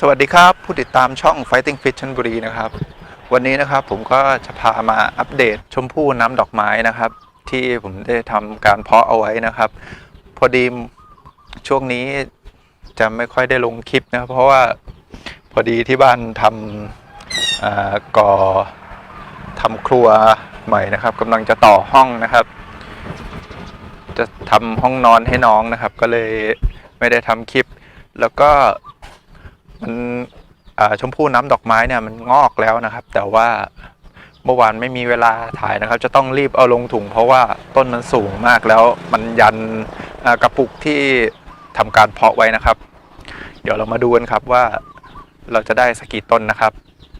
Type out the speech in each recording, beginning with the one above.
สวัสดีครับ ผู้ติดตามช่อง Fighting Fit ชลบุรีนะครับ วันนี้นะครับผมก็จะพามาอัปเดตชมพู่น้ำดอกไม้นะครับ ที่ผมได้ทำการเพาะเอาไว้นะครับ พอดีช่วงนี้จะไม่ค่อยได้ลงคลิปนะครับ เพราะว่าพอดีที่บ้านทำอ่าก่อทำครัวใหม่นะครับกำลังจะต่อห้องนะครับ จะทำห้องนอนให้น้องนะครับ ก็เลยไม่ได้ทำคลิป แล้วก็ มันอ่าชมพู่น้ำดอกไม้เนี่ยมันงอกแล้วนะครับ แต่ว่าเมื่อวานไม่มีเวลาถ่ายนะครับ จะต้องรีบเอาลงถุง เพราะว่าต้นมันสูงมากแล้วมันยันกระปุกที่ทำการเพาะไว้นะครับ เดี๋ยวเรามาดูกันครับว่าเราจะได้สกี่ต้นนะครับ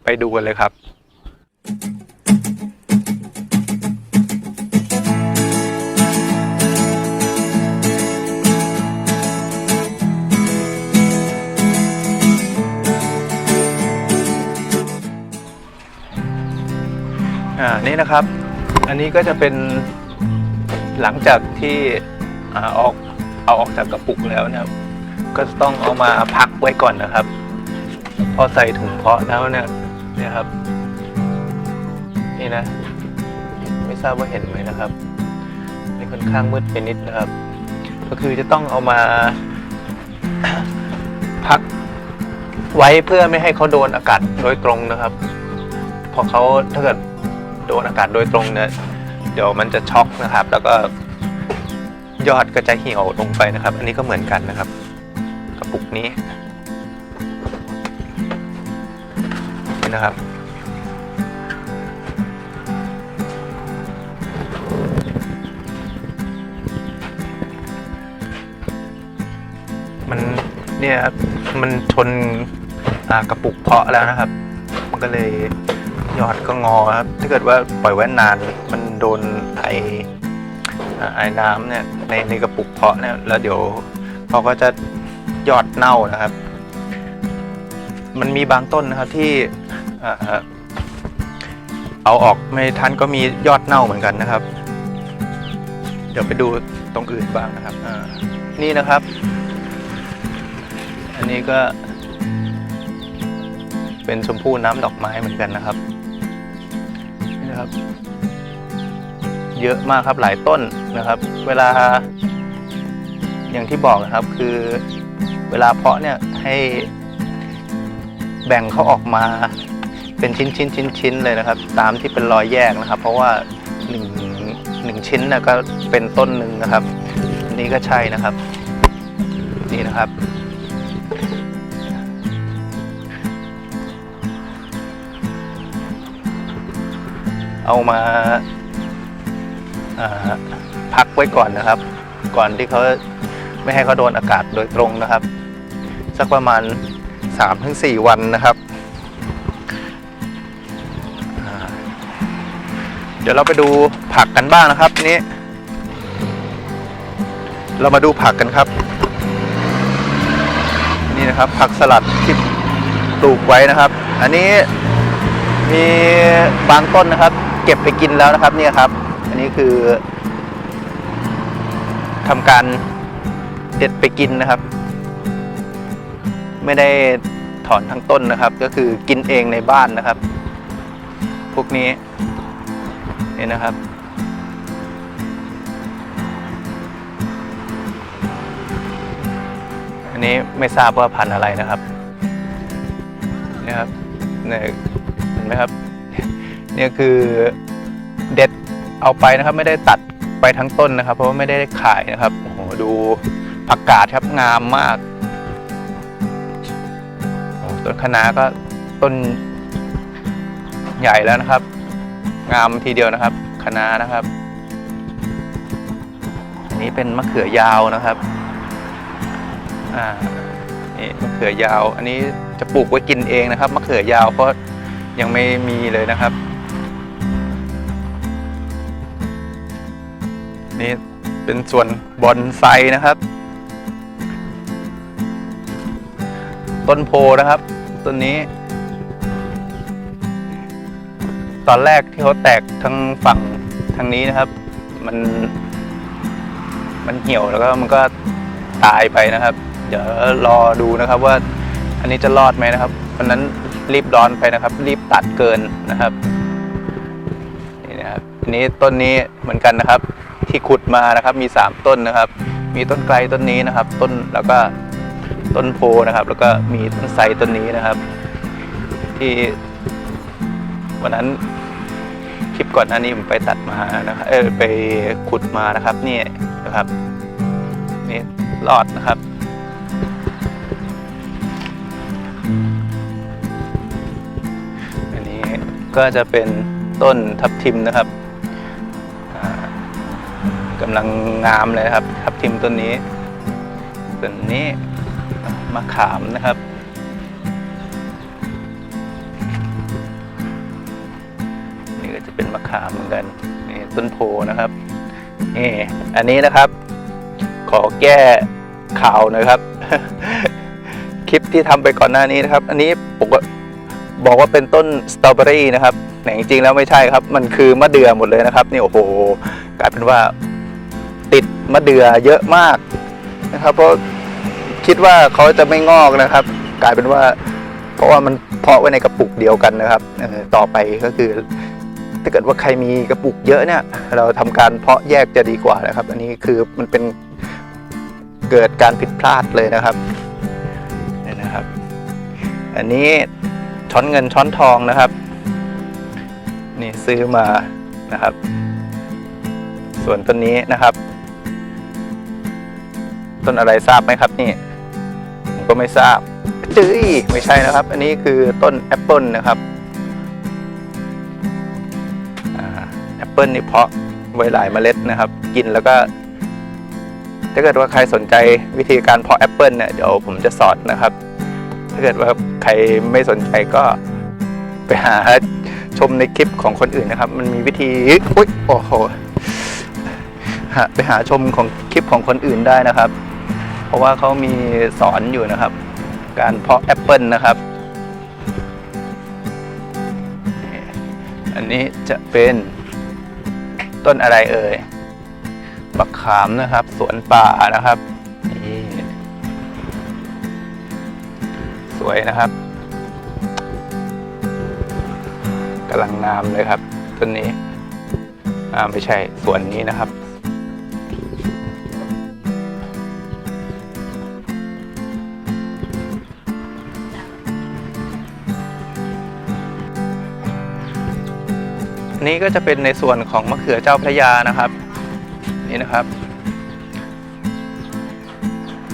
ไปดูกันเลยครับอ่า นี่นะครับ อันนี้ก็จะเป็นหลังจากที่อออกเอาออกจากกระปุกแล้วนะครับ ก็ต้องเอามาพักไว้ก่อนนะครับ พอใส่ถุงเพาะแล้วเนี่ยเนี่ยครับ นี่นะ ไม่ทราบว่าเห็นไหมนะครับนี่ค่อนข้างมืดไปนิดนะครับ ก็คือจะต้องเอามาพักไว้เพื่อไม่ให้เขาโดนอากาศโดยตรงนะครับ พอเขาถ้าเกิด โดนอากาศโดยตรงเนี่ยเดี๋ยวมันจะช็อกนะครับ แล้วก็ยอดก็จะเหี่ยวลงไปนะครับ อันนี้ก็เหมือนกันนะครับ กระปุกนี้นี่นะครับมันเนี่ยมันชนกระปุกเพาะแล้วนะครับ มันก็เลย ยอดก็งอครับ ถ้าเกิดว่าปล่อยไว้นานมันโดนไอไอน้ำเนี่ยในในกระปุกเพาะเนี่ยแล้วเดี๋ยวเขาก็จะยอดเน่านะครับ มันมีบางต้นนะครับที่เอาออกไม่ทันก็มียอดเน่าเหมือนกันนะครับ เดี๋ยวไปดูตรงอื่นบ้างนะครับนี่นะครับ อันนี้ก็เป็นชมพู่น้ำดอกไม้เหมือนกันนะครับ นะครับ เยอะมากครับหลายต้นนะครับ เวลาอย่างที่บอกนะครับคือเวลาเพาะเนี่ยให้แบ่งเขาออกมาเป็นชิ้นชิ้นชิ้นชิ้นเลยนะครับ ตามที่เป็นรอยแยกนะครับ เพราะว่าหนึ่งหนึ่งชิ้นนะก็เป็นต้นหนึ่งนะครับนนี้ก็ใช่นะครับ นี่นะครับ เอามาาพักไว้ก่อนนะครับ ก่อนที่เขาไม่ให้เขาโดนอากาศโดยตรงนะครับ สักประมาณ 3-4 วันนะครับ เดี๋ยวเราไปดูผักกันบ้างนะครับนี้เรามาดูผักกันครับ นี่นะครับผักสลัดที่ปลูกไว้นะครับ อันนี้มีบางต้นนะครับ เก็บไปกินแล้วนะครับเนี่ยครับ อันนี้คือทำการเด็ดไปกินนะครับ ไม่ได้ถอนทั้งต้นนะครับ ก็คือกินเองในบ้านนะครับ พวกนี้นี่นะครับอันนี้ไม่ทราบว่าพันธุ์อะไรนะครับนี่ครับเนี่ยเห็นไหมครับ เนี่ยคือเด็ดเอาไปนะครับ ไม่ได้ตัดไปทั้งต้นนะครับ เพราะว่าไม่ได้ขายนะครับโอ้โหดูผักกาดครับงามมากโอ้ต้นคะน้าก็ต้นใหญ่แล้วนะครับ งามทีเดียวนะครับคะน้านะครับอันนี้เป็นมะเขือยาวนะครับอ่านี่มะเขือยาว อันนี้จะปลูกไว้กินเองนะครับมะเขือยาวเพราะยังไม่มีเลยนะครับ นี่เป็นส่วนบอนไซนะครับ ต้นโพนะครับต้นนี้ ตอนแรกที่เขาแตกทั้งฝั่งทางนี้นะครับ มัน มันเหี่ยวแล้วก็มันก็ตายไปนะครับ เดี๋ยวรอดูนะครับว่า อันนี้จะรอดไหมนะครับวันนั้นรีบร้อนไปนะครับ รีบตัดเกินนะครับนี่นะครับอันนี้ต้นนี้เหมือนกันนะครับ ที่ขุดมานะครับมีสามต้นนะครับ มีต้นไกลต้นนี้นะครับ ต้นแล้วก็ต้นโพนะครับ แล้วก็มีต้นไทรต้นนี้นะครับ ที่วันนั้นคลิปก่อนหน้านี้ผมไปตัดมานะครับเออไปขุดมานะครับนี่นะครับนี่รอดนะครับอันนี้ก็จะเป็นต้นทับทิมนะครับำลังงามเลยครับทับทิมต้นนี้ส่วนนี้มะขามนะครับ นี่ก็จะเป็นมะขามเหมือนกันนี่ต้นโพนะครับนี่อันนี้นะครับ ขอแก้ข่าวหน่อยครับ คลิปที่ทำไปก่อนหน้านี้นะครับ อันนี้ปกบอกว่าเป็นต้นสตรอเบอรี่นะครับแต่จริงๆแล้วไม่ใช่ครับ มันคือมะเดื่อหมดเลยนะครับ นี่โอ้โห กลายเป็นว่า ติดมะเดื่อเยอะมากนะครับ เพราะคิดว่าเขาจะไม่งอกนะครับ กลายเป็นว่า เพราะว่ามันเพาะไว้ในกระปุกเดียวกันนะครับต่อไปก็คือถ้าเกิดว่าใครมีกระปุกเยอะเนี่ย เราทำการเพาะแยกจะดีกว่านะครับ อันนี้คือมันเป็นเกิดการผิดพลาดเลยนะครับนี่นะครับ อันนี้ช้อนเงินช้อนทองนะครับ นี่ซื้อมานะครับ ส่วนต้นนี้นะครับ ต้นอะไรทราบไหมครับนี่ผมก็ไม่ทราบจื้ยไม่ใช่นะครับ อันนี้คือต้นแอปเปิลนะครับแอปเปิลนี่เพาะไว้หลายเมล็ดนะครับ กินแล้วก็ ถ้าเกิดว่าใครสนใจวิธีการเพาะแอปเปิลเนี่ยเดี๋ยวผมจะสอนนะครับ ถ้าเกิดว่าใครไม่สนใจก็ไปหาชมในคลิปของคนอื่นนะครับ มันมีวิธีอุ้ยโอ้โหหาไปหาชมของคลิปของคนอื่นได้นะครับ เพราะว่าเขามีสอนอยู่นะครับ การเพาะแอปเปิลนะครับ อันนี้จะเป็นต้นอะไรเอ่ยบักขามนะครับ สวนป่านะครับนี่สวยนะครับกำลังงามเลยครับต้นนี้อ่าไม่ใช่สวนนี้นะครับ นี้ก็จะเป็นในส่วนของมะเขือเจ้าพระยานะครับ นี่นะครับ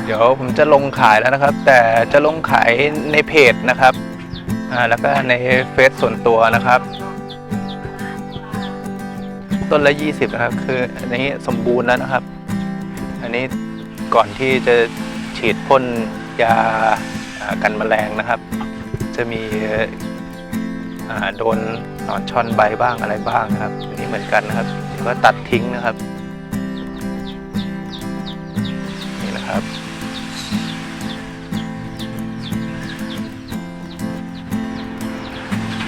เดี๋ยวผมจะลงขายแล้วนะครับ แต่จะลงขายในเพจนะครับอ่าแล้วก็ในเฟซส่วนตัวนะครับ ต้นละ 20 นะครับ คืออันนี้สมบูรณ์แล้วนะครับ อันนี้ก่อนที่จะฉีดพ่นยากันแมลงนะครับ จะมี โดนหนอนช่อนใบบ้างอะไรบ้างนะครับอันนี้เหมือนกันนะครับเดี๋ยวก็ตัดทิ้งนะครับ นี่นะครับ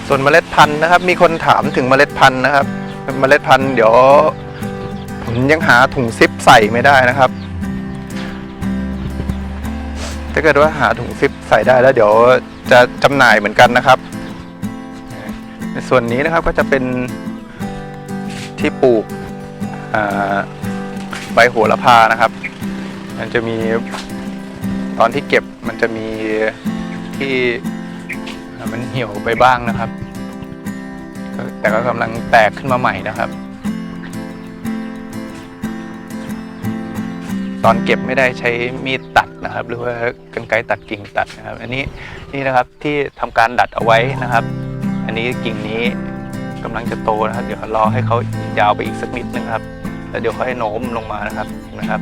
ส่วนเมล็ดพันธุ์นะครับ มีคนถามถึงเมล็ดพันธุ์นะครับ เมล็ดพันธุ์เดี๋ยวผมยังหาถุงซิปใส่ไม่ได้นะครับ ถ้าเกิดว่าหาถุงซิปใส่ได้แล้วเดี๋ยวจะจำหน่ายเหมือนกันนะครับ ในส่วนนี้นะครับก็จะเป็นที่ปลูกใบโหระพานะครับ มันจะมีตอนที่เก็บมันจะมีที่มันเหี่ยวไปบ้างนะครับ แต่ก็กำลังแตกขึ้นมาใหม่นะครับ ตอนเก็บไม่ได้ใช้มีดตัดนะครับ หรือว่ากรรไกรตัดกิ่งตัดนะครับ อันนี้นี่นะครับที่ทำการดัดเอาไว้นะครับ อันนี้กิ่งนี้กำลังจะโตนะครับ เดี๋ยวรอให้เขายาวไปอีกสักนิดนึงครับ แล้วเดี๋ยวค่อยโน้มลงมานะครับนะครับ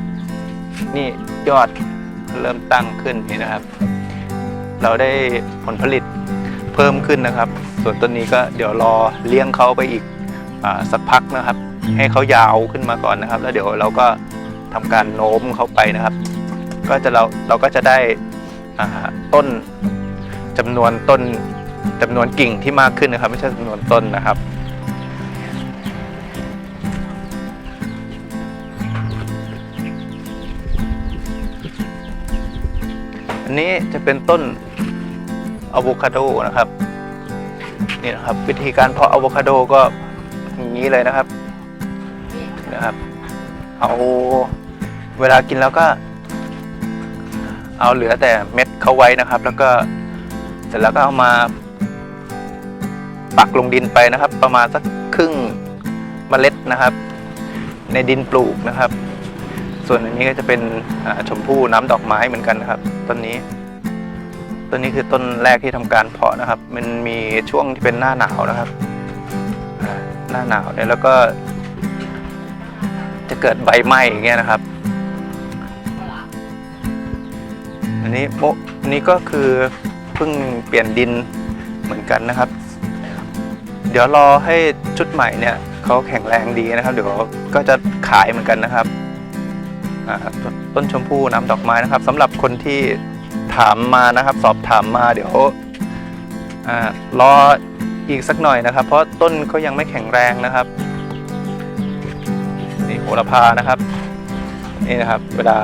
นี่ยอดเริ่มตั้งขึ้นนี่นะครับ เราได้ผลผลิตเพิ่มขึ้นนะครับ ส่วนต้นนี้ก็เดี๋ยวรอเลี้ยงเขาไปอีกอสักพักนะครับ ให้เขายาวขึ้นมาก่อนนะครับ แล้วเดี๋ยวเราก็ทำการโน้มเขาไปนะครับ ก็จะเราเราก็จะได้ต้นจำนวนต้น จำนวนกิ่งที่มากขึ้นนะครับ ไม่ใช่จำนวนต้นนะครับอันนี้จะเป็นต้นอะโวคาโดนะครับนี่นะครับ วิธีการเพาะอะโวคาโดก็อย่างนี้เลยนะครับนะครับ เอาเวลากินแล้วก็ เอาเหลือแต่เม็ดเขาไว้นะครับ แล้วก็เสร็จแล้วก็เอามา ปักลงดินไปนะครับ ประมาณสักครึ่งเมล็ดนะครับ ในดินปลูกนะครับ ส่วนอันนี้ก็จะเป็นชมพู่น้ำดอกไม้เหมือนกันนะครับต้นนี้ต้นนี้คือต้นแรกที่ทำการเพาะนะครับ มันมีช่วงที่เป็นหน้าหนาวนะครับหน้าหนาวเนี่ยแล้วก็ จะเกิดใบไหม้อย่างเงี้ยนะครับ อันนี้โมอันนี้ก็คือเพิ่งเปลี่ยนดินเหมือนกันนะครับ เดี๋ยวรอให้ชุดใหม่เนี่ยเขาแข็งแรงดีนะครับ เดี๋ยวก็จะขายเหมือนกันนะครับต้นชมพู่น้ำดอกไม้นะครับสำหรับคนที่ถามมานะครับ สอบถามมาเดี๋ยวรออีกสักหน่อยนะครับ เพราะต้นเขายังไม่แข็งแรงนะครับนี่โหระพานะครับนี่นะครับ เวลา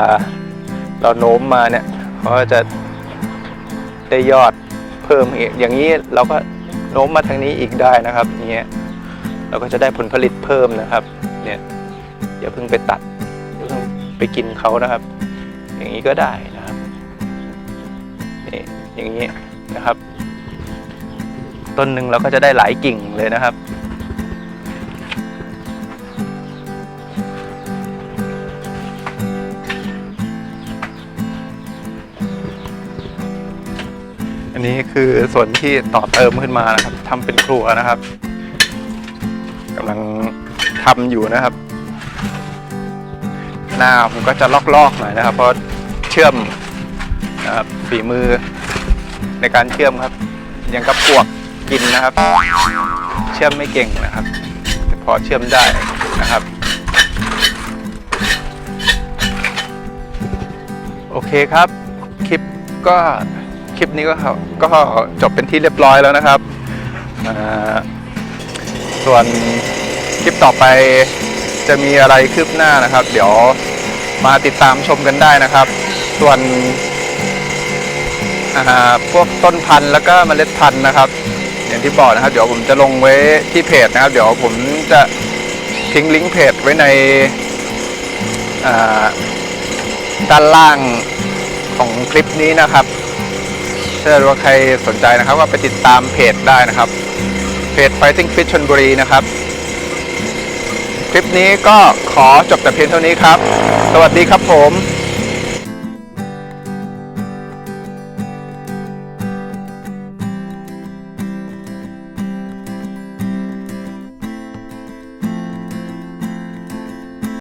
เราโน้มมาเนี่ยเขาจะได้ยอดเพิ่มอีกอย่างนี้เราก็ โน้มมาทางนี้อีกได้นะครับอย่างเงี้ยเราก็จะได้ผลผลิตเพิ่มนะครับ เนี่ยอย่าเพิ่งไปตัดอย่าเพิ่งไปกินเขานะครับ อย่างนี้ก็ได้นะครับนี่อย่างนี้นะครับ ต้นหนึ่งเราก็จะได้หลายกิ่งเลยนะครับ อันนี้คือส่วนที่ต่อเติมขึ้นมานะครับทำเป็นครัวนะครับกำลังทำอยู่นะครับ หน้าผมก็จะลอกๆหน่อยนะครับ เพราะเชื่อมนะครับฝีมือในการเชื่อมครับ ยังกับปวกกินนะครับ เชื่อมไม่เก่งนะครับ แต่พอเชื่อมได้นะครับโอเคครับ คลิปก็ คลิปนี้ก็ก็จบเป็นที่เรียบร้อยแล้วนะครับ ส่วนคลิปต่อไปจะมีอะไรคืบหน้านะครับ เดี๋ยวมาติดตามชมกันได้นะครับ ส่วนพวกต้นพันธุ์แล้วก็เมล็ดพันธุ์นะครับ อย่างที่บอกนะครับ เดี๋ยวผมจะลงไว้ที่เพจนะครับ เดี๋ยวผมจะทิ้งลิงก์เพจไว้ในด้านล่างของคลิปนี้นะครับ ถ้าว่าใครสนใจนะครับก็ไปติดตามเพจได้นะครับ เพจ Fighting Fit ชนบุรีนะครับ คลิปนี้ก็ขอจบแต่เพียงเท่านี้ครับ สวัสดีครับผม